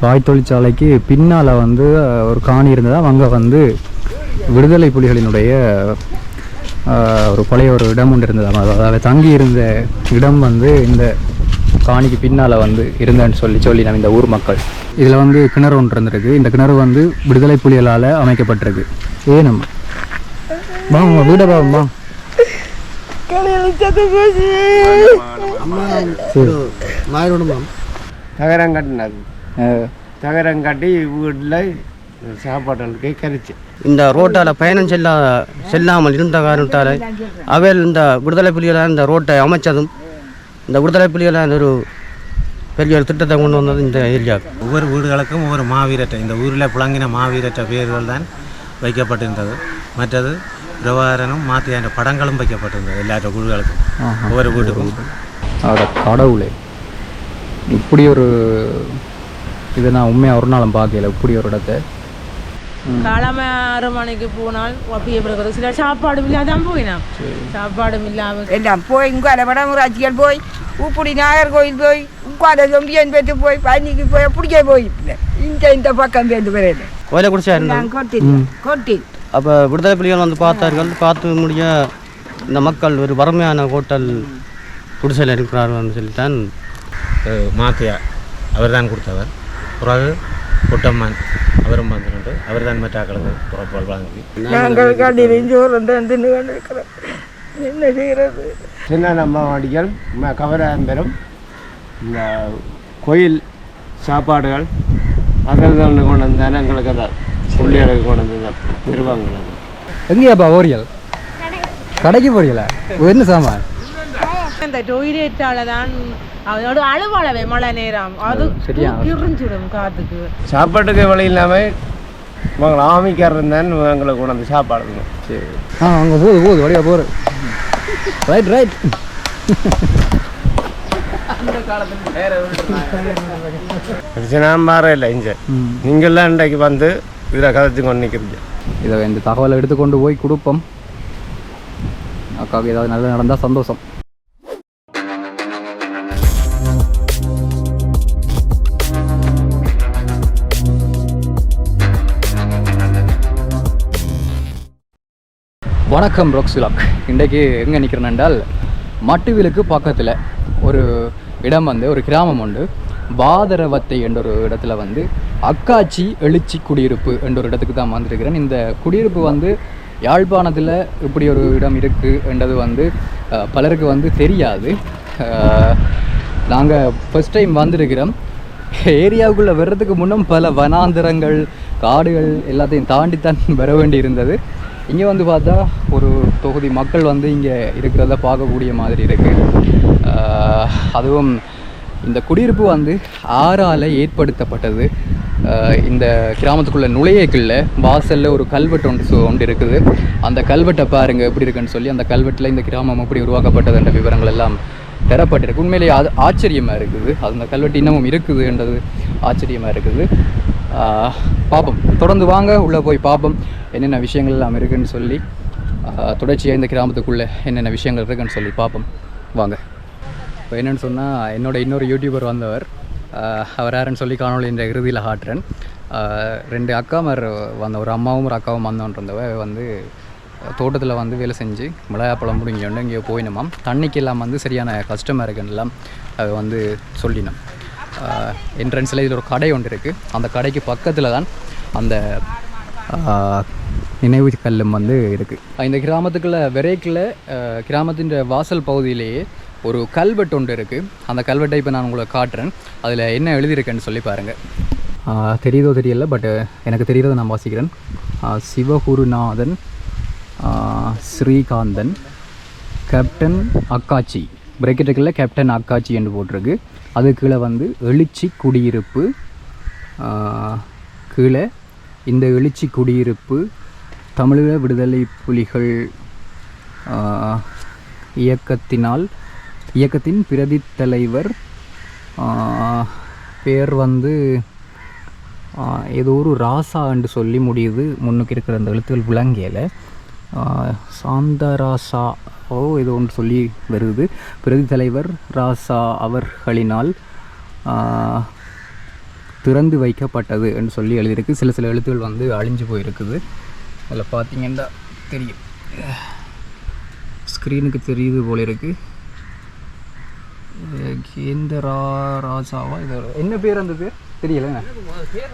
பாய் தொழிற்சாலைக்கு பின்னால் வந்து ஒரு காணி இருந்ததா அங்கே வந்து விடுதலை புலிகளினுடைய ஒரு பழைய ஒரு இடம் ஒன்று இருந்தது அதாவது தங்கி இருந்த இடம் வந்து இந்த காணிக்கு பின்னால் வந்து இருந்தேன்னு சொல்லி சொல்லி நம்ம இந்த ஊர் மக்கள். இதில் வந்து கிணறு ஒன்று இருந்திருக்கு. இந்த கிணறு வந்து விடுதலை புலிகளால் அமைக்கப்பட்டிருக்கு. ஏனம்? வாங்க வீட வாங்க சரி. மாயிரோடும் தகரம் கட்டி வீட்டில் சாப்பாடுகளுக்கு கரிச்சு இந்த ரோட்டால் பயணம் செல்லா செல்லாமல் இருந்த காரணத்தால் அவையில் இந்த விடுதலை புலிகளால் இந்த ரோட்டை அமைச்சதும் இந்த விடுதலை புலிகளால் ஒரு பெரிய ஒரு திட்டத்தை கொண்டு வந்தது இந்த ஏரியாவுக்கு. ஒவ்வொரு வீடுகளுக்கும் ஒவ்வொரு மாவீரற்ற இந்த ஊரில் புழங்கின மாவீரற்ற பெயர்கள் தான் வைக்கப்பட்டிருந்தது. மற்றது பிரபாகரனும் மாத்தியான படங்களும் வைக்கப்பட்டிருந்தது எல்லா வீடுகளுக்கும் ஒவ்வொரு வீட்டுக்கும். கடவுளே. இப்படி ஒரு இதை நான் உண்மையாக ஒரு நாளும் பார்க்கல இப்படி ஒரு இடத்த. காலமே ஆறு மணிக்கு போனால் அப்படியே பிறகு. சில சாப்பாடும் இல்லாதான் போயினான் சாப்பாடும் இல்லாமல் எல்லாம் போய் உட்கார வடமுராட்சிகள் போய் உப்புடி நாகர்கோயில் போய் உட்கார சொம்பியன் பெற்று போய் பழனிக்கு போய் அப்படியே போய். இந்த இந்த பக்கம் பேருந்து வரையில. கோயிலை குடிச்சா இருந்தது நான் கொட்டி கொட்டி. அப்போ விடுதலை புலிகள் வந்து பார்த்தார்கள். பார்த்து முடிய இந்த மக்கள் ஒரு வறுமையான ஹோட்டல் குடிசையில் இருக்கிறார்கள்னு சொல்லித்தான் மாத்தியா அவர் தான் கொடுத்தவர். அவரும் வந்துட்டு அவர் தான் மற்றாக்களுக்கு புறப்பால் வாங்கி நாங்கள் கண்டிலையும் சோறு தான் தின்னு கொண்டு இருக்கிறோம் என்ன செய்கிறது? சின்ன நம்ம வடிகள் கவராம்பரம் இந்த கோயில் சாப்பாடுகள் அதில் கொண்டு வந்தானே எங்களுக்கு அதை பிள்ளைகளுக்கு கொண்டு வந்த நிர்வாகங்கள் அது எங்கேயாப்பா ஓரியல் கடைக்கு போறீங்களா? என்ன சாமான்? அந்த டொய்லெட்டால தான் அதோட அழுவளவே மழை நேரம். அது சரியா? கிரிஞ்சிடும் காத்துக்கு. சாப்பாட்டுக்கு வழி இல்லாமல் இவங்களை ஆமிக்கார் இருந்தான் எங்களை கொண்டு வந்து சாப்பாடு சரி. ஆ அங்கே போகுது போகுது வழியா போகிற ரைட் ரைட் பிரச்சனை மாற இல்லை இங்கே நீங்கள்லாம் இன்றைக்கு வந்து இதில் கதைச்சு கொண்டு நிற்கிறீங்க இதை இந்த தகவலை எடுத்துக்கொண்டு போய் கொடுப்போம். அக்காவுக்கு ஏதாவது நல்லது நடந்தால் சந்தோஷம். வணக்கம் ரோக்ஸுலாக் இன்றைக்கு எங்கே நிற்கிறேன் என்றால் மட்டுவிலுக்கு பக்கத்தில் ஒரு இடம் வந்து ஒரு கிராமம் உண்டு. பாதரவத்தை என்ற ஒரு இடத்துல வந்து அக்காச்சி எழுச்சி குடியிருப்பு என்ற ஒரு இடத்துக்கு தான் வந்திருக்கிறேன். இந்த குடியிருப்பு வந்து யாழ்ப்பாணத்தில் இப்படி ஒரு இடம் இருக்குது என்றது வந்து பலருக்கு வந்து தெரியாது. நாங்கள் ஃபஸ்ட் டைம் வந்திருக்கிறோம். ஏரியாவுக்குள்ளே வர்றதுக்கு முன்னும் பல வனாந்திரங்கள் காடுகள் எல்லாத்தையும் தாண்டித்தான் வர வேண்டி இருந்தது இங்கே வந்து பார்த்தா ஒரு தொகுதி மக்கள் வந்து இங்கே இருக்கிறத பார்க்கக்கூடிய மாதிரி இருக்குது அதுவும் இந்த குடியிருப்பு வந்து ஆறால் ஏற்படுத்தப்பட்டது. இந்த கிராமத்துக்குள்ளே நுழையக்குள்ள வாசலில் ஒரு கல்வெட்டு ஒன்று ஒன்று இருக்குது. அந்த கல்வெட்டை பாருங்கள் எப்படி இருக்குன்னு சொல்லி அந்த கல்வெட்டில் இந்த கிராமம் எப்படி உருவாக்கப்பட்டதுன்ற விவரங்கள் எல்லாம் தரப்பட்டிருக்கு. உண்மையிலேயே அது ஆச்சரியமாக இருக்குது. அது அந்த கல்வெட்டு இன்னமும் இருக்குது என்றது ஆச்சரியமாக இருக்குது. பார்ப்போம் தொடர்ந்து வாங்க உள்ளே போய் பார்ப்போம் என்னென்ன விஷயங்கள் எல்லாம் இருக்குன்னு சொல்லி தொடர்ச்சியாக இந்த கிராமத்துக்குள்ளே என்னென்ன விஷயங்கள் இருக்குன்னு சொல்லி பார்ப்போம் வாங்க. இப்போ என்னென்னு சொன்னால் என்னோட இன்னொரு யூடியூபர் வந்தவர். அவர் யாருன்னு சொல்லி காணொலி இந்த இறுதியில் காட்டுறேன். ரெண்டு அக்காமார் வந்த ஒரு அம்மாவும் ஒரு அக்காவும் வந்தோன்றவ வந்து தோட்டத்தில் வந்து வேலை செஞ்சு மிளகாப்பழம் முடிஞ்சோண்டு இங்கே போயினோமாம். தண்ணிக்கு எல்லாம் வந்து சரியான கஷ்டமாக இருக்குன்னெல்லாம் அது வந்து சொல்லினோம் என்ட்ரன்ஸில் இதில் ஒரு கடை ஒன்று இருக்குது அந்த கடைக்கு பக்கத்தில் தான் அந்த நினைவு கல்லும் வந்து இருக்குது இந்த கிராமத்துக்குள்ள விரைக்கில் கிராமத்தின் வாசல் பகுதியிலேயே ஒரு கல்வெட்டு ஒன்று இருக்குது அந்த கல்வெட்டை இப்போ நான் உங்களை காட்டுறேன். அதில் என்ன எழுதியிருக்கேன்னு சொல்லி பாருங்கள் தெரியுதோ தெரியல பட் எனக்கு தெரிகிறத நான் வாசிக்கிறேன். சிவகுருநாதன் ஸ்ரீகாந்தன் கேப்டன் அக்காச்சி. பிரேக்கெட்டுக்குள்ளே கேப்டன் அக்காச்சி என்று போட்டிருக்கு. அது கீழே வந்து எழுச்சி குடியிருப்பு கீழே இந்த எழுச்சி குடியிருப்பு தமிழக விடுதலை புலிகள் இயக்கத்தினால் இயக்கத்தின் பிரதி தலைவர் பேர் வந்து ஏதோ ஒரு ராசா என்று சொல்லி முடியுது முன்னுக்கு இருக்கிற அந்த எழுத்துக்கள் விளங்கியலை சாந்தராசா ஓ ஏதோ ஒன்று சொல்லி வருது. பிரதி தலைவர் ராசா அவர்களினால் திறந்து வைக்கப்பட்டது என்று சொல்லி எழுதியிருக்கு. சில சில எழுத்துக்கள் வந்து அழிஞ்சு போயிருக்குது. அதில் பார்த்தீங்கன்னா தெரியும். ஸ்க்ரீனுக்கு தெரியுது போல இருக்கு. கேந்திரா ராஜாவா இது என்ன பேர் அந்த பேர்? தெரியல.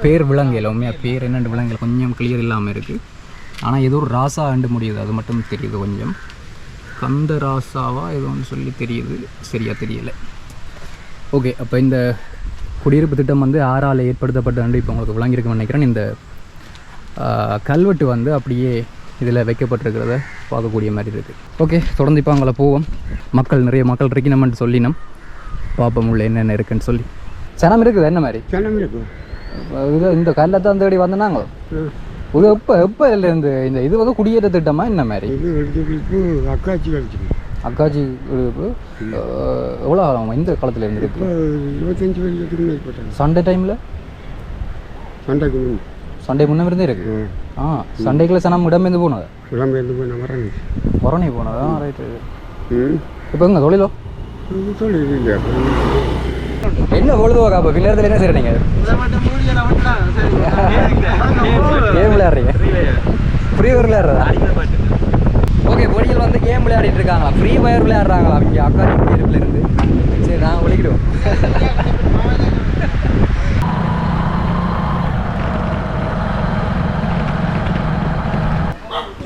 பேர் விலங்கையில் உண்மையாக பேர் என்னென்று விலங்கில் கொஞ்சம் கிளியர் இல்லாமல் இருக்குது ஆனால் ஏதோ ஒரு ராசா ஆண்டு முடியுது. அது மட்டும் தெரியுது கொஞ்சம். கந்த ராசாவா ஏதோ ஒன்று சொல்லி தெரியுது. சரியா தெரியல. ஓகே அப்போ இந்த குடியிருப்பு திட்டம் வந்து ஆறால் ஏற்படுத்தப்பட்டு இப்போ உங்களுக்கு விளங்கியிருக்குன்னு நினைக்கிறேன். இந்த கல்வெட்டு வந்து அப்படியே இதில் வைக்கப்பட்டிருக்கிறத பார்க்கக்கூடிய மாதிரி இருக்குது ஓகே தொடர்ந்து இப்போ அங்கே போவோம். மக்கள் நிறைய மக்கள் இருக்கணும்னு சொல்லினோம். பார்ப்போம் உள்ள என்னென்ன இருக்குன்னு சொல்லி. சனம் இருக்குது? என்ன மாதிரி? ஜனம் இருக்கும் இது இந்த கல்லை தான் தேடி வந்தனாங்க? இது எப்போ எப்போ இல்லை இந்த இந்த இது வந்து குடியேற்ற திட்டமா என்ன மாதிரி? இது எடுத்துக்கிட்டு அக்காச்சி கழிச்சிருக்கு அக்காச்சி குரூப்பு எவ்வளோ ஆகும்? இந்த காலத்தில் இருந்திருக்கு இப்போ இருபத்தஞ்சி வருஷத்துக்கு மேற்பட்டாங்க சண்டே டைமில் சண்டைக்கு முன். சண்டே முன்ன இருந்தே இருக்கு? ஆ சண்டேக்குள்ள சனம் இடம்பெயர்ந்து போனது? இடம்பெயர்ந்து போய் வரேன் புறணி போனதா. ரைட்டு இப்போ எங்க தொழிலோ இல்லையா? என்ன பொழுதுபோக்கா அப்போ? பின்னேரத்தில் என்ன செய்கிறீங்க கேம் விளையாடுறீங்க. Free fire விளையாடுறதா? ஓகே பொடிகள் வந்து கேம் விளையாடிட்டு இருக்காங்களா? ஃப்ரீ ஃபயர் விளையாடுறாங்களா? இங்கே அக்கா குடியிருப்புல இருந்து. சரி நாங்கள் விളിக்கிடுவோம்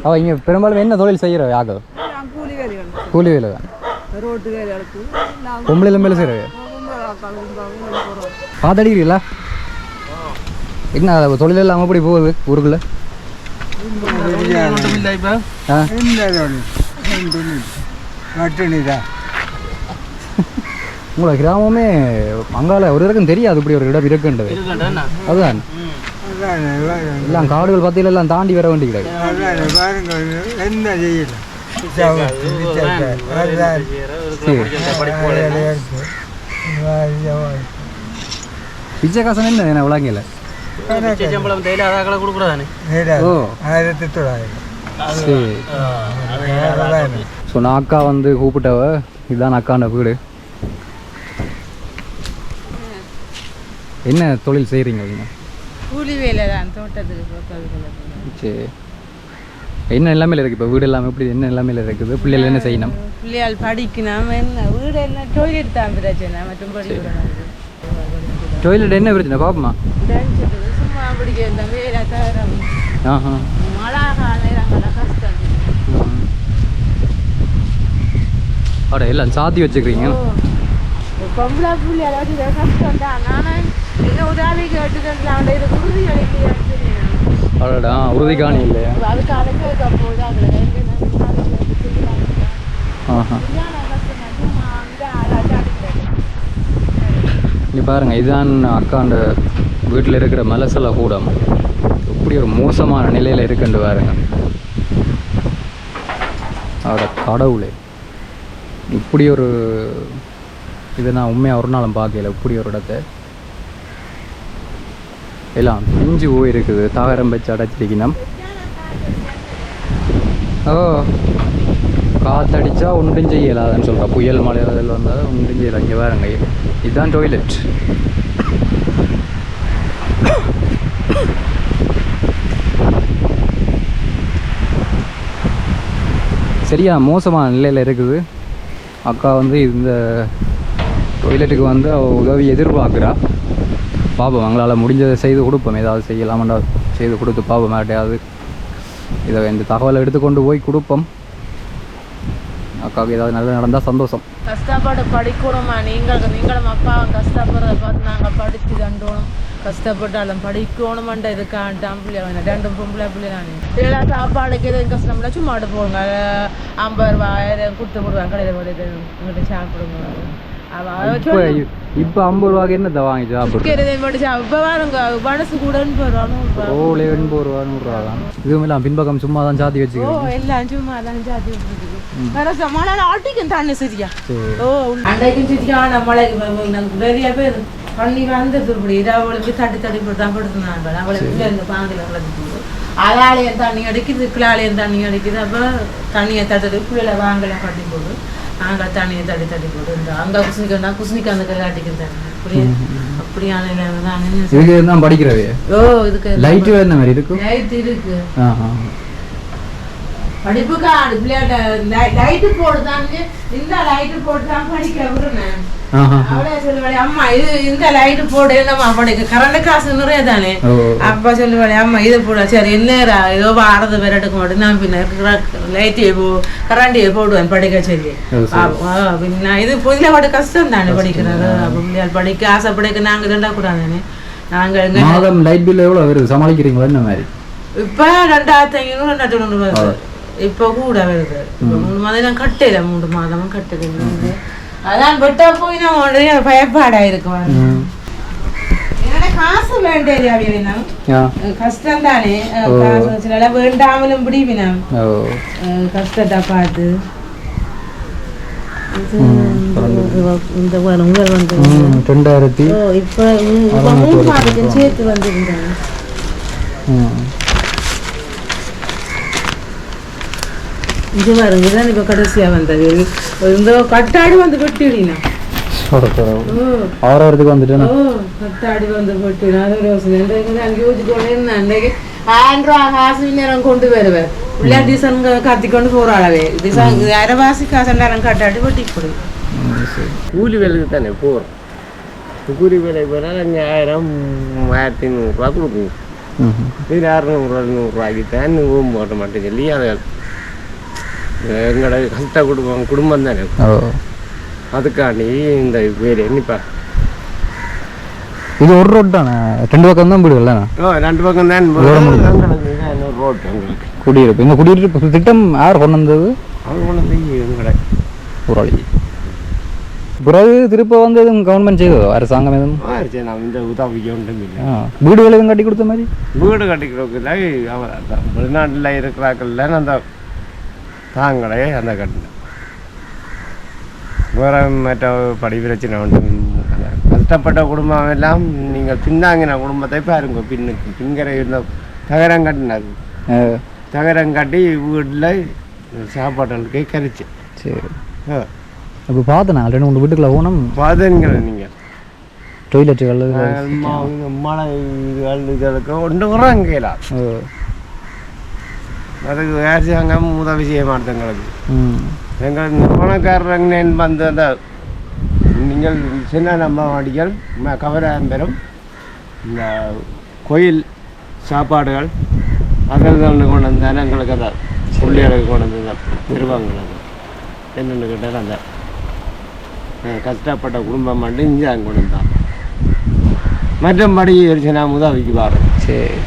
அவ இங்கே பெரும்பாலும் என்ன தொழில் செய்கிற யாகம் கூலி வேலைகள். கூலி வேலை தான் நான் பொம்பளையில மேலே செய்கிற பார்த்துடிக்கிறீங்களா என்ன தொழில் இல்லாமல் அப்படி போகுது ஊருக்குள்ள? உங்களோட கிராமமே அங்கால ஒரு இருக்கும் தெரியாது இப்படி ஒரு இடம் இருக்குன்றது. அதுதான். எல்லாம் காடுகள் பத்தியில எல்லாம் தாண்டி வர வேண்டி கிடையாது. செய்யல பிச்சைக்காசன் என்ன ஓ ஆயிரத்தி தொள்ளாயிரம் சரி ஸோ நான் அக்கா வந்து கூப்பிட்டவ இதுதான் அக்காண்ட வீடு என்ன தொழில் செய்கிறீங்க நீங்கள் கூலி வேலை தான் தோட்டத்துக்கு போகிறதுக்குள்ள சரி என்ன நிலைமையில் இருக்குது இப்போ வீடு எல்லாமே எப்படி என்ன நிலைமையில் இருக்குது. பிள்ளைகள் என்ன செய்யணும்? பிள்ளையால் படிக்கணும். என்ன வீடு என்ன டொய்லெட் தான் பிரச்சனை. மற்றும் படிக்கணும் டொய்லெட் என்ன பிரச்சனை? பாப்போமா. சும்மா படிக்க இந்த வேலை தவிர ஆஹா. மழை காலம் கஷ்டம். அட எல்லாம் சாத்தி வச்சுக்கிறீங்க. பொம்பளை புள்ளி அதாவது கஷ்டம் தான். நானும் என்ன உதவி அவன் இது உறுதி அளிக்கிறான்னு அடடா உறுதி காணி. இல்லையா அதுக்கு அழைக்க போது இங்கே பாருங்க இதுதான் அக்காண்ட வீட்டில் இருக்கிற மலசல கூடம். இப்படி ஒரு மோசமான நிலையில் இருக்குன்னு பாருங்க. அவட கடவுளே. இப்படி ஒரு இதை நான் உண்மையாக ஒரு நாளும் பார்க்கல இப்படி ஒரு இடத்த. எல்லாம் பிஞ்சு போயிருக்குது. தாவரம் வச்சு அடைச்சிருக்கணும். ஓ காத்தடிச்சா ஒன்றும் செய்யலாதுன்னு சொல்கிறா புயல் மழை அதில் வந்தால் ஒன்றும் செய்யலாம் இங்கே வேறுங்க இதுதான் டொய்லெட் சரியா மோசமான நிலையில் இருக்குது. அக்கா வந்து இந்த டொய்லெட்டுக்கு வந்து அவள் உதவி எதிர்பார்க்குறா. பார்ப்போம் எங்களால் முடிஞ்சதை செய்து கொடுப்போம். ஏதாவது செய்யலாமண்டா செய்து கொடுத்து பார்ப்போம் யார்ட்டையாவது இதை இந்த தகவலை எடுத்துக்கொண்டு போய் கொடுப்போம். அக்காவுக்கு ஏதாவது நல்லது நடந்தால் சந்தோஷம். கஷ்டப்பட்டு படிக்கணுமா? நீங்கள் நீங்களும் அப்பா கஷ்டப்படுறத பார்த்து நாங்கள் படித்து தண்டோணும் கஷ்டப்பட்டாலும் படிக்கணுமாண்ட இதுக்காண்டாம் பிள்ளை ரெண்டும் பொம்பளை பிள்ளை நான் இதெல்லாம் சாப்பாடுக்கு எதுவும் கஷ்டம்னா சும்மா போடுங்க. ஐம்பது ரூபாய் கொடுத்து போடுவாங்க. கடையில் போட்டு எங்கள்கிட்ட சாப்பிடுங்க. இப்போ ஐம்பது ரூபாய்க்கு என்னத்தை வாங்கி சாப்பிடுறோம் மனசு கூட எண்பது ரூபா நூறு ரூபா ரோலே எண்பது ரூபா நூறுரூவா தான் இதுவும் எல்லாம் பின்பக்கம் சும்மா தான் சாத்தி எல்லாம் சும்மா தான் வேற ஆட்டிக்கும் தண்ணி சரியா சரி ஓ அன்றைக்கும் நிறைய பேர் பண்ணி வந்து இரவளுக்கு தட்டி தட்டி போட்டு தான் அவளுக்கு இந்த அதாலையும் தண்ணி அடிக்குது கிளாலையும் தண்ணி அடிக்குது அப்போ தண்ணியை தட்டுறது பிள்ளைல வாங்கலாம் கட்டி போட்டு நாங்கள் தண்ணியை தட்டி தட்டி போட்டு இந்த அங்கே குசினிக்கா குசினிக்கா அந்த கல்லை அடிக்கிறது தண்ணி அப்படியே அப்படியான தான் இதுக்கு தான் படிக்கிறவே? ஓ இதுக்கு லைட்டு என்ன மாதிரி இருக்கும் லைட் இருக்கு. படிப்புக்கு பிள்ளையாட்ட லைட்டு போடுதாங்க இந்த லைட்டு போட்டுதான் படிக்க விடுறேன். சொல்லுவாளே அம்மா இது இந்த லைட்டு போடு என்னம்மா படிக்க கரண்ட் காசு நிறைய தானே அப்பா சொல்லுவாளே அம்மா இது போட சரி என்னடா ஏதோ வாரது வேற எடுக்க மாட்டேன் நான் பின்ன லைட்டே போ கரண்டியே போடுவேன் படிக்க சொல்லி பின்ன இது புதிய பாட்டு கஷ்டம் தானே படிக்கிறது அப்ப பிள்ளையார் படிக்க ஆசைப்படிக்க நாங்க ரெண்டா கூடாதானே நாங்க மாதம் லைட் பில் எவ்வளோ வருது சமாளிக்கிறீங்களா என்ன மாதிரி இப்ப ரெண்டாயிரத்தி ஐநூறு ரெண்டாயிரத்தி வருது இப்ப கூட வருது மூணு மாதம் நான் கட்டல மூணு மாதமும் கட்டுது அதான் விட்டா போய் நான் உடனே பயப்பாடா இருக்கும் காசு வேணும் ஆ கஷ்டம் தானே. சில வேண்டாமலும் பிடிவினம் கஷ்டத்தை பார்த்து. இந்த உங்கள் வந்து. ரெண்டாயிரத்தி இப்ப இப்ப மூணு மாதத்துக்கு சேர்த்து வந்துருந்தாங்க இது பாருங்க இதுதான் இப்ப கடைசியா வந்தது. இந்த கட்டாடி வந்து வெட்டினா ஆறாயிரத்துக்கு வந்துட்டேன்? ஓ கட்டாடி வந்து வெட்டினா அது யோசனை. இன்றைக்கு நான் யோசிச்சு கொண்டே இருந்தேன் இன்றைக்கு ஆயிரம் ரூபா காசு நேரம் கொண்டு வருவேன் பிள்ளை டிசன் கத்தி கொண்டு போறாளவே டிசன் அரைவாசி காசு நேரம் கட்டாடி வெட்டி கொடு கூலி வேலைக்கு தானே போகிறோம் கூலி வேலைக்கு போனால் அங்கே ஆயிரம் ஆயிரத்தி நூறுரூவா கொடுக்குங்க ம் எங்களோட கஷ்ட குடும்பம் குடும்பம் தானே? அதுக்காண்டி இந்த வேலை என்னப்பா? இது ஒரு ரோட் தானே? ரெண்டு பக்கம் தான் வீடுகள்ல ஓ ரெண்டு பக்கம் தான் ரோட் எங்களுக்கு குடியிருப்பு. இந்த குடியிருப்பு திட்டம் யார் கொண்டு வந்தது? அவங்க கொண்டு வந்து எங்களை வழி பிறகு திருப்ப வந்து எதுவும் கவர்மெண்ட் செய்ததோ? அரசாங்கம் எதுவும்? இந்த ஆ. வீடுகள் எதுவும் கட்டி கொடுத்த மாதிரி? வீடு அவர் அதான் வெளிநாட்டில் இருக்கிறாக்கள்ல அந்த தாங்களே அந்த கட்டினேன் வேறு மற்ற படி பிரச்சனை அந்த கஷ்டப்பட்ட குடும்பம் எல்லாம் நீங்கள் பின்னாங்கின குடும்பத்தை பாருங்க பின்னுக்கு. பின்கரை இருந்த தகரம் கட்டினார் தகரம் கட்டி வீட்டில் சாப்பாடுகளுக்கே கரிச்சு. சரி. இப்போ பார்த்தேன் ரெண்டு மூணு வீட்டுக்குள்ள போனோம் பாதுங்கிற நீங்கள் டொய்லெட்டுகள் மழை இதுகள் இதுகளுக்கு ஒன்று ஓ அதுக்கு அரசாங்கம் உதவி செய்ய மாட்டேங்களுக்கு ம் எங்கள் நிறுவனக்காரங்க வந்து அந்த நீங்கள் சின்ன நம்ம வாடிகள் கவராம்பரம் இந்த கோயில் சாப்பாடுகள் அதில் கொண்டு வந்தாலும் எங்களுக்கு அதை பிள்ளைகளுக்கு கொண்டு வந்து நிறுவனங்கள் என்னென்னு கேட்டால் அந்த கஷ்டப்பட்ட குடும்பம் மட்டும் இங்கே கொண்டு வந்தாங்க மற்றபடி சின்ன உதவிக்கு வரோம் சரி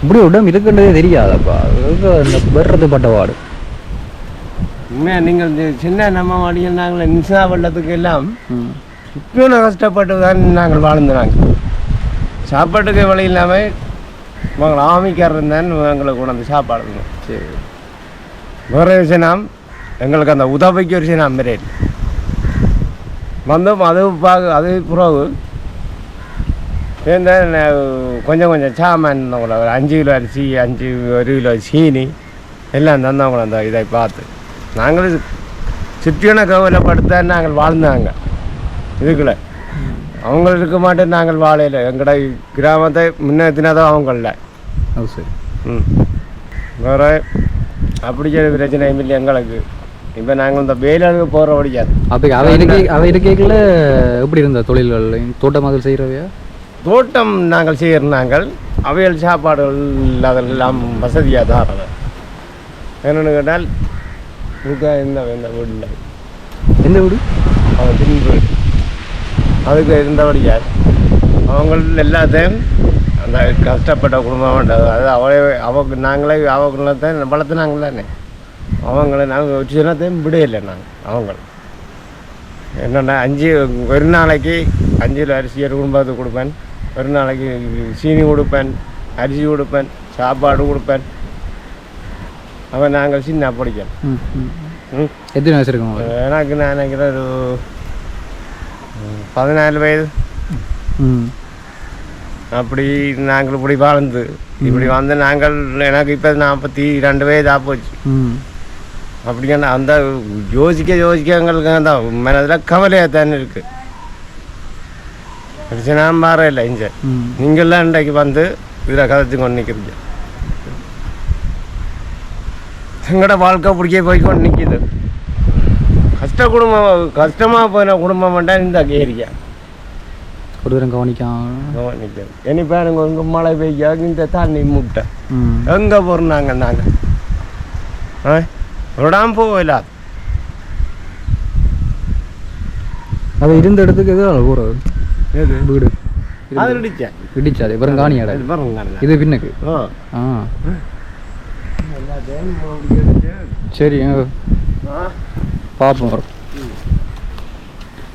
இப்படி உடம்பு இருக்குன்றதே தெரியாதப்பா. வெறுறது பட்டவாடு நீங்கள் சின்ன நம்ம வாடிகள் நாங்கள் நிசா வெள்ளத்துக்கு எல்லாம் ம். இப்போ நான் கஷ்டப்பட்டு தான் நாங்கள். வாழ்ந்துனாங்க சாப்பாட்டுக்கு வழி இல்லாமல் நாங்கள் ஆமிக்காரர் தான் எங்களை கொண்டாந்து சாப்பாடு. சரி. வேறு விஷயம் எங்களுக்கு அந்த உதவிக்கு ஒரு விஷயம் மாரி இல்லை வந்தோம் அது பார்க்க அது பிறகு சேர்ந்த கொஞ்சம் கொஞ்சம் சாமான் தந்தவங்கள ஒரு அஞ்சு கிலோ அரிசி அஞ்சு ஒரு கிலோ சீனி எல்லாம் தந்தவங்கள அந்த இதை பார்த்து. நாங்கள் சுற்றியான கவலைப்படுத்த நாங்கள் வாழ்ந்தாங்க. இதுக்குள்ள. அவங்களுக்கு மட்டும் நாங்கள் வாழையில எங்கட கிராமத்தை முன்னேற்றினதும் அவங்கள அது சரி. ம். வேற அப்படி ஒரு பிரச்சனையும் இல்லை எங்களுக்கு. இப்போ நாங்கள் இந்த வேலைக்கு போகிற முடியாது அப்போ அவ இருக்கே அவ இருக்கைக்குள்ள எப்படி இருந்த தொழில்கள்? தோட்டம் அதில் செய்கிறவையா தோட்டம் நாங்கள் செய்கிற நாங்கள் அவையல் சாப்பாடுகள் அதெல்லாம் வசதியாக தான் என்னென்னு கேட்டால் இதுக்கு இந்த இந்த வீட்டில் எந்த வீடு? அவன் தின்பு அதுக்கு இருந்தபடியார் அவங்க எல்லாத்தையும் அந்த கஷ்டப்பட்ட குடும்பம் அதாவது அவளை அவங்க நாங்களே அவங்கள வளர்த்துனாங்க தானே அவங்கள நாங்கள் சின்னத்தையும் விடையில்லை நாங்கள் அவங்க என்னென்னா அஞ்சு ஒரு நாளைக்கு அஞ்சு அரிசி ஒரு குடும்பத்துக்கு கொடுப்பேன். ஒரு நாளைக்கு சீனி கொடுப்பேன் அரிசி கொடுப்பேன் சாப்பாடு கொடுப்பேன். அவன் நாங்கள் சின்ன படிக்கணும் எத்தனை வயசு இருக்கும் எனக்கு நான் நினைக்கிறேன் ஒரு பதினாலு வயது. அப்படி நாங்கள் இப்படி வாழ்ந்து இப்படி வந்து நாங்கள் எனக்கு இப்போ நாற்பத்தி ரெண்டு வயது போச்சு. ம். அப்படின்னா அந்த யோசிக்க யோசிக்க எங்களுக்கு அந்த மனதில் கவலையாக தானே இருக்குது பிரச்சனை மாறல இங்க ம் நீங்கள்லாம் இன்றைக்கு வந்து இதில் கதைச்சு கொண்டு நிற்கிறீங்க எங்களோட வாழ்க்கை பிடிக்க போய் கொண்டு நிற்கிது கஷ்ட குடும்பம் கஷ்டமாக போன குடும்பம் வேண்டாம் இந்த ஏரியா ஒரு தரம் கவனிக்காம இனி பாருங்க இங்கே மழை பெய்ய இந்த தண்ணி முட்டை எங்கே போகிறோம் நாங்கள் நாங்கள் ஆ விடாம போகல அது இருந்த இடத்துக்கு எதாவது போகிறது எது வீடு அது இடிச்சேன் இடிச்சாது வெறும் காணி இடம் இது பின்னுக்கு ஆ சரி பார்ப்போம் வரும்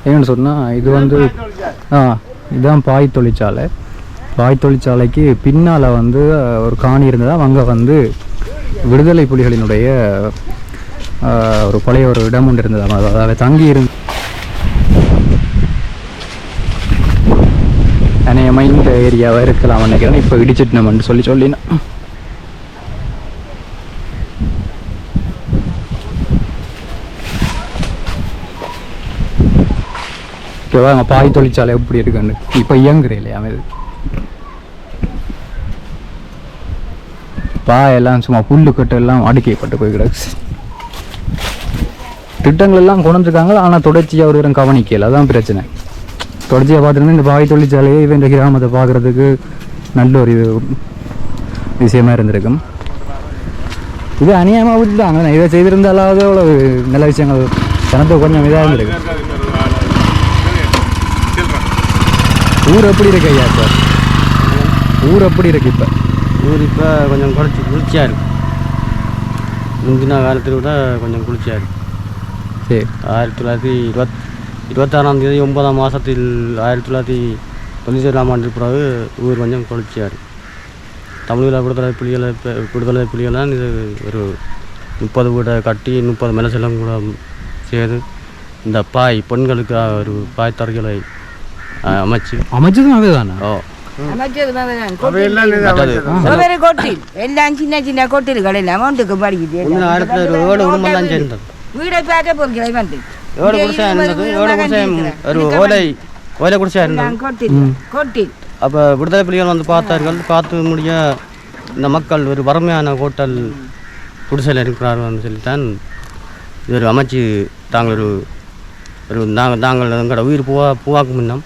ஏன்னு சொன்னால் இது வந்து ஆ இதுதான் பாய் தொழிற்சாலை பாய் தொழிற்சாலைக்கு பின்னால் வந்து ஒரு காணி இருந்ததா அங்கே வந்து விடுதலை புலிகளினுடைய ஒரு பழைய ஒரு இடம் ஒன்று இருந்தது அதாவது தங்கி இருந்து அநேகமாக இந்த ஏரியாவாக இருக்கலாம் நினைக்கிறேன். இப்போ இடிச்சிட்டோம்னு சொல்லி சொல்லினா ஓகேவா அங்கே பாய் தொழிற்சாலை எப்படி இருக்குன்னு. இப்போ இயங்குற இல்லையா இது பாயெல்லாம் சும்மா புல்லு கட்டு எல்லாம் அடுக்கப்பட்டு போய் கிடக்கு. திட்டங்கள் எல்லாம் கொண்டு ஆனால் தொடர்ச்சியாக ஒரு கவனிக்கல. அதான் பிரச்சனை. தொடர்ச்சியாக பார்த்துருந்து இந்த பாய் தொழிற்சாலையை இவன் கிராமத்தை பார்க்குறதுக்கு நல்ல ஒரு விஷயமா இருந்திருக்கும். இது அநியாயமாக விட்டுட்டாங்க இதை செய்திருந்தாலாவது அவ்வளோ நல்ல விஷயங்கள் ஜனத்தை கொஞ்சம் இதாக இருந்திருக்கு. ஊர் எப்படி இருக்கு ஐயா இப்போ? ஊர் எப்படி இருக்கு இப்போ? ஊர் இப்போ கொஞ்சம் குறைச்சி குளிர்ச்சியாக இருக்கு. முந்தின காலத்தில் விட கொஞ்சம் குளிர்ச்சியாக இருக்கு. சரி. ஆயிரத்தி தொள்ளாயிரத்தி இருபத் இருபத்தாறாம் தேதி ஒன்பதாம் மாதத்தில் ஆயிரத்தி தொள்ளாயிரத்தி தொண்ணூற்றி ஏழாம் ஆண்டு பிறகு ஊர் கொஞ்சம் குளிர்ச்சியாக இருக்கு தமிழீழ விடுதலை புலிகளை விடுதலை புலிகளாம் இது ஒரு முப்பது வீடை கட்டி முப்பது மெலசெல்லாம் கூட செய்து இந்த பாய் பெண்களுக்காக ஒரு பாய் தரைகளை அமைச்சு. அமைச்சதும் அதுதானா? ஓ. எல்லாம் சின்ன சின்ன கொட்டில்கள் எல்லாம் படிக்குது. வீடை பார்க்க பொருட்களை வந்து. ஏழு குடிசை இருந்தது? ஏழு குடிசை ஒரு ஓலை ஓலை குடிசை இருந்தது? அப்போ விடுதலை புலிகள் வந்து பார்த்தார்கள். பார்த்து முடிய இந்த மக்கள் ஒரு வறுமையான ஹோட்டல் குடிசையில் இருக்கிறார்கள்னு சொல்லித்தான் இது ஒரு அமைச்சு தாங்கள் ஒரு ஒரு நாங்கள் தாங்கள் எங்களோட உயிர் பூவா பூவாக்கும் முன்னம்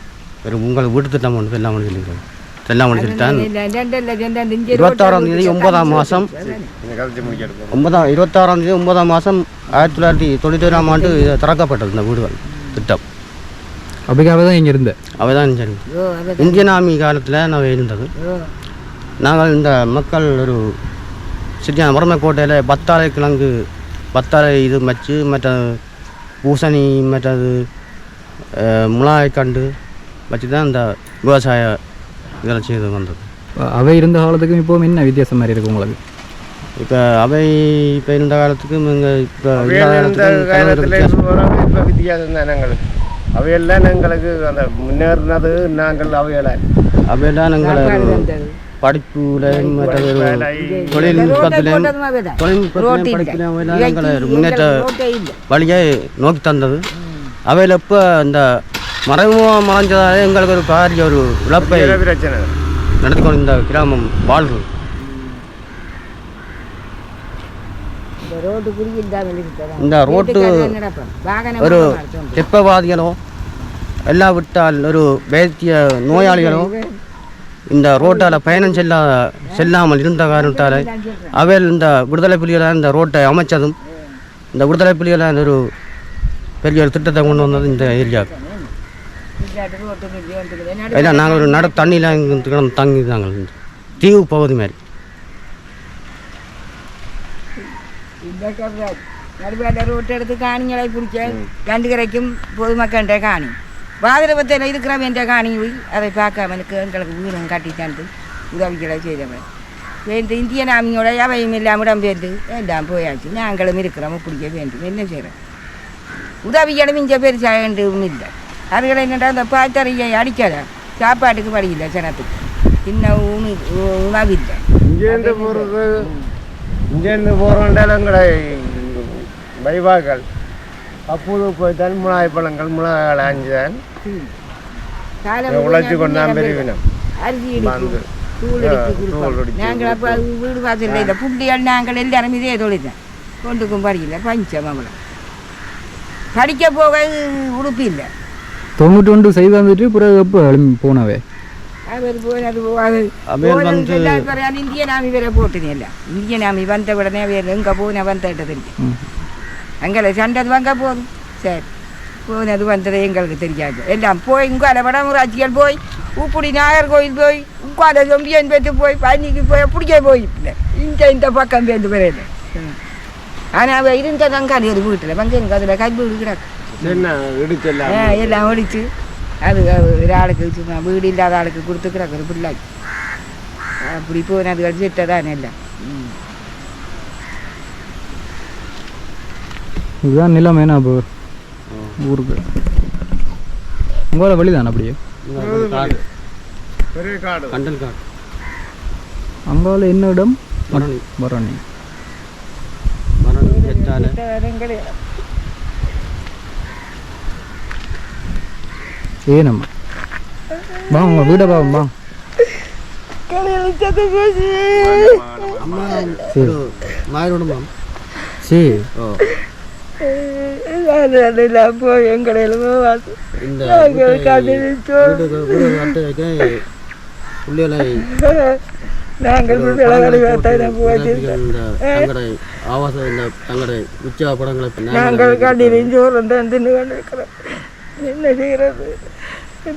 ஒரு உங்கள் வீட்டு திட்டம் ஒன்று செல்லாமல் சொல்லியிருக்கோம் செல்லாமல் சொல்லித்தான் இருபத்தாறாம் தேதி ஒன்பதாம் மாதம். ஒன்பதாம் இருபத்தாறாம் தேதி ஒன்பதாம் மாதம் ஆயிரத்தி தொள்ளாயிரத்தி தொண்ணூற்றி ஏழாம் ஆண்டு இது திறக்கப்பட்டது இந்த வீடுகள் திட்டம். அப்படிக்காக தான் இங்கே இருந்த? அவை தான் சரி இந்தியன் ஆர்மி காலத்தில் நான் இருந்தது. நாங்கள் இந்த மக்கள் ஒரு சரியான வறுமை கோட்டையில் பத்தாழை கிழங்கு பத்தாழை இது வச்சு மற்ற பூசணி மற்றது அஹ், முளாய் கண்டு வச்சு தான் இந்த விவசாய இதெல்லாம் செய்து வந்தது. அவை இருந்த காலத்துக்கும் இப்போவும் என்ன வித்தியாசம் மாதிரி இருக்கு உங்களுக்கு? இப்போ அவை இப்போ இருந்த காலத்துக்கும் இங்கே இப்போ இந்த காலத்தில் இப்போ வித்தியாசம் தான் எங்களுக்கு அவையெல்லாம் எங்களுக்கு அந்த முன்னேறினது நாங்கள் அவையெல்லாம் அவையெல்லாம் எங்களை படிப்புலையும் தொழில்நுட்பத்திலையும் தொழில்நுட்பத்திலையும் படிப்பிலையும் எங்களை முன்னேற்ற வழியை நோக்கி தந்தது. அவையில் இப்போ இந்த மறைமுகம் மறைஞ்சதால எங்களுக்கு ஒரு பாரிய ஒரு இழப்பை நடத்தி கொண்டு இந்த கிராமம் வாழ்வு. இருக்கிறோம் இந்த ரோட்டு ஒரு தெப்பவாதிகளோ எல்லாம் விட்டால் ஒரு வைத்திய நோயாளிகளோ இந்த ரோட்டால் பயணம் செல்லா செல்லாமல் இருந்த காரணத்தால் அவையில் இந்த விடுதலை புலிகளால் இந்த ரோட்டை அமைச்சதும் இந்த விடுதலை புலிகளால் ஒரு பெரிய ஒரு திட்டத்தை கொண்டு வந்தது இந்த ஏரியாவுக்கு ஏன்னா நாங்கள் ஒரு நட தண்ணியில் தங்கி நாங்கள் தீவு பகுதி மாதிரி. நடுவேட்ட ரோட்டு எடுத்து காணிங்களை பிடிச்ச ரெண்டு கரைக்கும் பொதுமக்கள்கிட்ட காணி பாதிரபத்தில் இருக்கிறவன் காணி போய் அதை பார்க்காம எனக்கு எங்களுக்கு வீரம் கட்டி தந்து உதவிகளை செய்தவன் இந்த இந்திய நாமியோட அவையும் எல்லாம் இடம்பெயர்ந்து எல்லாம் போயாச்சு நாங்களும் இருக்கிறோம் பிடிக்க வேண்டும் என்ன செய்கிறோம் உதவிகளும் இங்கே பெருசாக வேண்டும் இல்லை அதுகளை என்னடா அந்த பாத்தறையை அடிக்காத சாப்பாட்டுக்கு வழி இல்லை ஜனத்துக்கு இன்னும் உணவு உணவில்லை இங்கேருந்து போகிறது இங்கேருந்து போகிறோண்டால எங்களை வைவாக்கள் அப்போது போய் தான் மிளகாய் பழங்கள் மிளகாய் அஞ்சு தான் காலை உழைச்சி கொண்டான் இடிச்சு கொடுப்போம். நாங்கள் அப்போ வீடு வாசல்ல இல்லை புள்ளிகள் நாங்கள் எல்லாரும் இதே தொழில் கொண்டுக்கும் படிக்கல பஞ்சம் அவளை படிக்க போக உடுப்பு இல்லை. தொண்ணூற்றி ஒன்று செய்து வந்துட்டு பிறகு எப்போ போனவே? போட்டுனே இல்லை இந்திய நாமி வந்த உடனே வேறு எங்கே போன வந்தது தெரியும் அங்கே சண்டது வாங்க போதும் சரி போனது வந்தது எங்களுக்கு தெரியாது எல்லாம் போய் இங்கால வடமுராட்சிகள் போய் உப்புடி நாகர்கோவில் போய் உட்கால சொம்பியன் பேத்து போய் பழனிக்கு போய் பிடிக்க போயிட்டு இங்கே இந்த பக்கம் பேருந்து போயிடுது ஆனால் அவள் இருந்ததான் கடையாது வீட்டில் வந்து எனக்கு அதில் கை வீடு கிடக்கு எல்லாம் ஒடிச்சு அது அது வீடு இல்லாத ஆளுக்கு கொடுத்து கிடக்கு ஒரு பிள்ளை அப்படி போனது கழிச்சு தான் எல்லாம் ம். இதுதான் நிலைமை என்ன இப்போ ஊருக்கு உங்களோட வழி தானே அப்படியே காடு பெரிய காடு கண்டல் காடு அங்கால என்ன இடம் பரணி பரணி பரணி செத்தால ஏனம்மா வா உங்கள் வீடை வா வா. நாங்கள் நாங்கள் இந்த தங்கடை உச்சா படங்களை நாங்கள் தான் தின்னு கொண்டிருக்கிறோம் என்ன செய்கிறது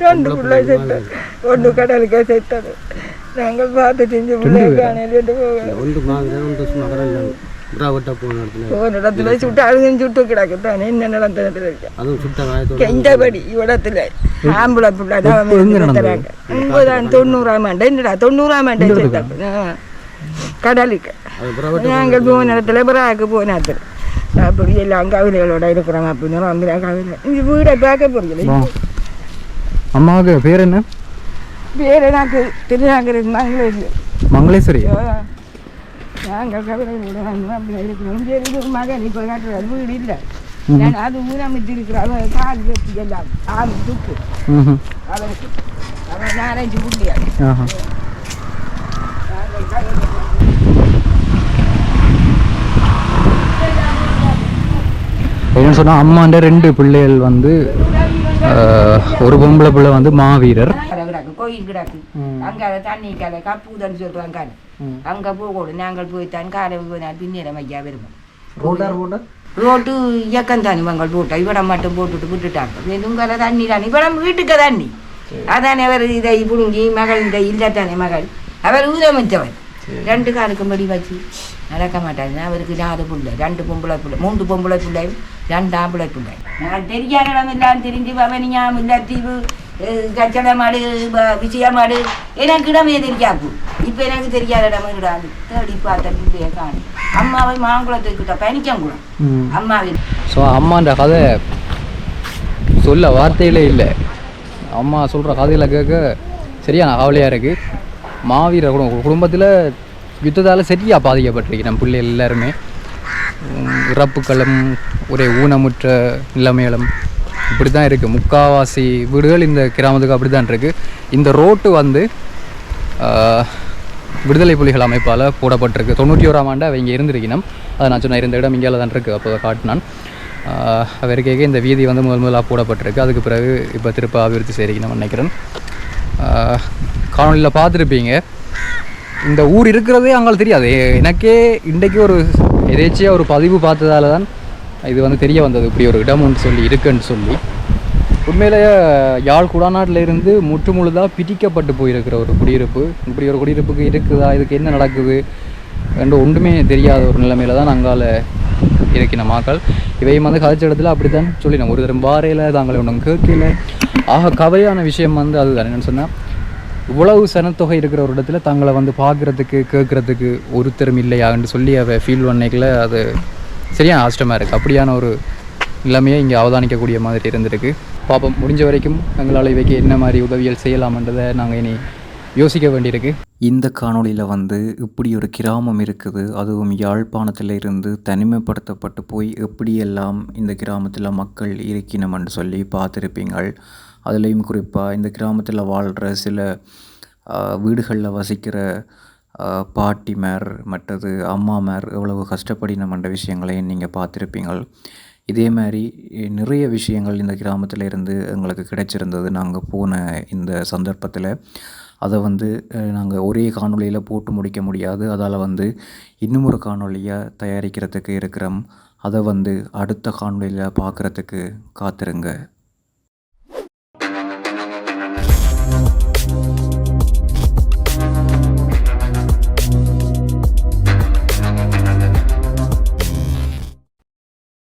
ரெண்டு பிள்ளை செத்தது ஒன்று கடலுக்கே செத்தது. நாங்கள் பார்த்து செஞ்சு பிள்ளை காணையில் போகணும் போன இடத்துல. இடத்துல சுட்டு அழுகும் சுட்டு கிடக்கு தானே என்ன நடந்ததுல அதுவும் காயத்தோட கெஞ்சபடி இவ்விடத்துல. ஆம்பளை பிள்ளை தான் ஒன்பதாம் தொண்ணூறாம் ஆண்டு. என்னடா தொண்ணூறாம் ஆண்டு. கடலுக்கு. நாங்கள் போன இடத்துல பிறாக்கு போன இடத்துல. அப்படி எல்லாம் கவிதைகளோட இருக்கிறோம் அப்படின்னு வந்து கவிதை இந்த வீடை பார்க்க போறீங்களே அம்மாவுக்கு பேர் என்ன பேர் எனக்கு திருநாங்கருக்கு மங்களேஸ்வரி மங்களேஸ்வரி நாங்கள் கவிதைகளோட அப்படி இருக்கிறோம் சரி இது மகன் இப்போ காட்டுறாரு வீடு இல்லை நான் அது ஊனமிட்டு இருக்கிறான் கால் வெட்டி எல்லாம் ஆள் ம் அவருக்கு அவன் நாலஞ்சு புள்ளியா ஆஹா என்னன்னு சொன்னால் அம்மாண்ட ரெண்டு பிள்ளைகள் வந்து ஒரு பொம்பளை பிள்ளை வந்து மாவீரர். கோயில் கிடக்கு. அங்கே அதை தண்ணி கடை கப்பூதன்னு சொல்கிறாங்க அங்கே போகக்கூடும் நாங்கள் போய் தான் காலை போனால் பின்னேற மையா வருவோம் ரோட்டு இயக்கம் தானே மங்கள் போட்டோம் இவடம் மட்டும் போட்டுட்டு விட்டுட்டாங்க. உங்களை தண்ணி தானே? இவடம் வீட்டுக்கு தண்ணி. அதானே அவர் இதை புடுங்கி மகள் இந்த இல்லத்தானே மகள்? அவர் ஊதமித்தவர். ரெண்டு காலுக்கு மடி வச்சு. நடக்க மாட்டாங்க அவருக்கு நாலு பிள்ளை ரெண்டு பொம்பளை பிள்ளை மூன்று பொம்பளை பிள்ளை ரெண்டு ஆம்பளை பிள்ளை நான் தெரியாத இடம் எல்லாம் தெரிஞ்சு பவனியா முல்லைத்தீவு கச்சடமாடு விஜயமாடு எனக்கு இடமே தெரியாது இப்போ எனக்கு தெரியாத இடம் கிடையாது தேடி பார்த்த பிள்ளைய காணும் அம்மாவை மாங்குளத்துக்கிட்ட பனிக்கங்குளம் அம்மாவை ஸோ அம்மான்ற கதை சொல்ல வார்த்தையிலே இல்லை அம்மா சொல்கிற கதையில் கேட்க சரியான கவலையாக இருக்குது மாவீரர் குடும்பம் குடும்பத்தில் யுத்தத்தால் சரியாக பாதிக்கப்பட்டிருக்கு நம்ம பிள்ளைகள் எல்லாருமே. இறப்புகளும் ஒரே ஊனமுற்ற நிலைமைகளும் இப்படி தான் இருக்குது முக்காவாசி வீடுகள் இந்த கிராமத்துக்கு அப்படி தான் இருக்குது இந்த ரோட்டு வந்து விடுதலை புலிகள் அமைப்பால் போடப்பட்டிருக்கு. தொண்ணூற்றி ஓராம் ஆண்டு அவங்க இருந்திருக்கணும். அதை நான் சொன்ன இருந்த இடம் இங்கேயால தான் இருக்குது அப்போ காட்டினான். அவருக்கேக இந்த வீதி வந்து முதல் முதலாக போடப்பட்டிருக்கு. அதுக்கு பிறகு இப்போ திருப்ப அபிவிருத்தி செய்கிறீங்கன்னு நினைக்கிறேன். காணொலியில் பார்த்துருப்பீங்க. இந்த ஊர் இருக்கிறதே அங்கே தெரியாது. எனக்கே இன்றைக்கு ஒரு எதேச்சியாக ஒரு பதிவு பார்த்ததால தான் இது வந்து தெரிய வந்தது. இப்படி ஒரு இடம் ஒன்று சொல்லி இருக்குன்னு சொல்லி. உண்மையிலேயே யாழ் குடாநாட்டில் இருந்து முற்று முழுதாக பிரிக்கப்பட்டு போயிருக்கிற ஒரு குடியிருப்பு. இப்படி ஒரு குடியிருப்புக்கு இருக்குதா? இதுக்கு என்ன நடக்குது? என்று ஒன்றுமே தெரியாத ஒரு நிலைமையில தான் அங்கால இருக்கின மக்கள். இவையும் வந்து கதைச்ச இடத்துல அப்படித்தான் சொல்லினோம். ஒரு தரம் பாறையில் தாங்களை ஒன்றும் கேட்கல. ஆக கவலையான விஷயம் வந்து அதுதான். என்னன்னு சொன்னால் இவ்வளவு சனத்தொகை இருக்கிற ஒரு இடத்துல தங்களை வந்து பார்க்குறதுக்கு கேட்குறதுக்கு ஒருத்தரும் இல்லையான்னு சொல்லி அவ ஃபீல் பண்ணிக்கல அது சரியான கஷ்டமாக இருக்குது அப்படியான ஒரு நிலைமையை இங்கே அவதானிக்கக்கூடிய மாதிரி இருந்திருக்கு. பாப்போம் முடிஞ்ச வரைக்கும் எங்களால் இவைக்கு என்ன மாதிரி உதவிகள் செய்யலாம்ன்றதை நாங்கள் இனி யோசிக்க வேண்டியிருக்கு. இந்த காணொளியில் வந்து இப்படி ஒரு கிராமம் இருக்குது. அதுவும் யாழ்ப்பாணத்தில் இருந்து தனிமைப்படுத்தப்பட்டு போய் எப்படியெல்லாம் இந்த கிராமத்தில் மக்கள் இருக்கணும்னு சொல்லி பார்த்துருப்பீங்கள். அதுலேயும் குறிப்பாக இந்த கிராமத்தில் வாழ்கிற சில வீடுகளில் வசிக்கிற பாட்டி பாட்டிமார் மற்றது அம்மாமார் எவ்வளவு கஷ்டப்படினம்ன்ற விஷயங்களையும் நீங்கள் பார்த்துருப்பீங்கள். இதே மாதிரி நிறைய விஷயங்கள் இந்த கிராமத்தில் இருந்து எங்களுக்கு கிடைச்சிருந்தது. நாங்கள் போன இந்த சந்தர்ப்பத்தில் அதை வந்து நாங்கள் ஒரே காணொளியில் போட்டு முடிக்க முடியாது. அதால் வந்து இன்னும் ஒரு காணொளியாக தயாரிக்கிறதுக்கு இருக்கிறோம். அதை வந்து அடுத்த காணொளியில் பார்க்குறதுக்கு காத்திருங்க.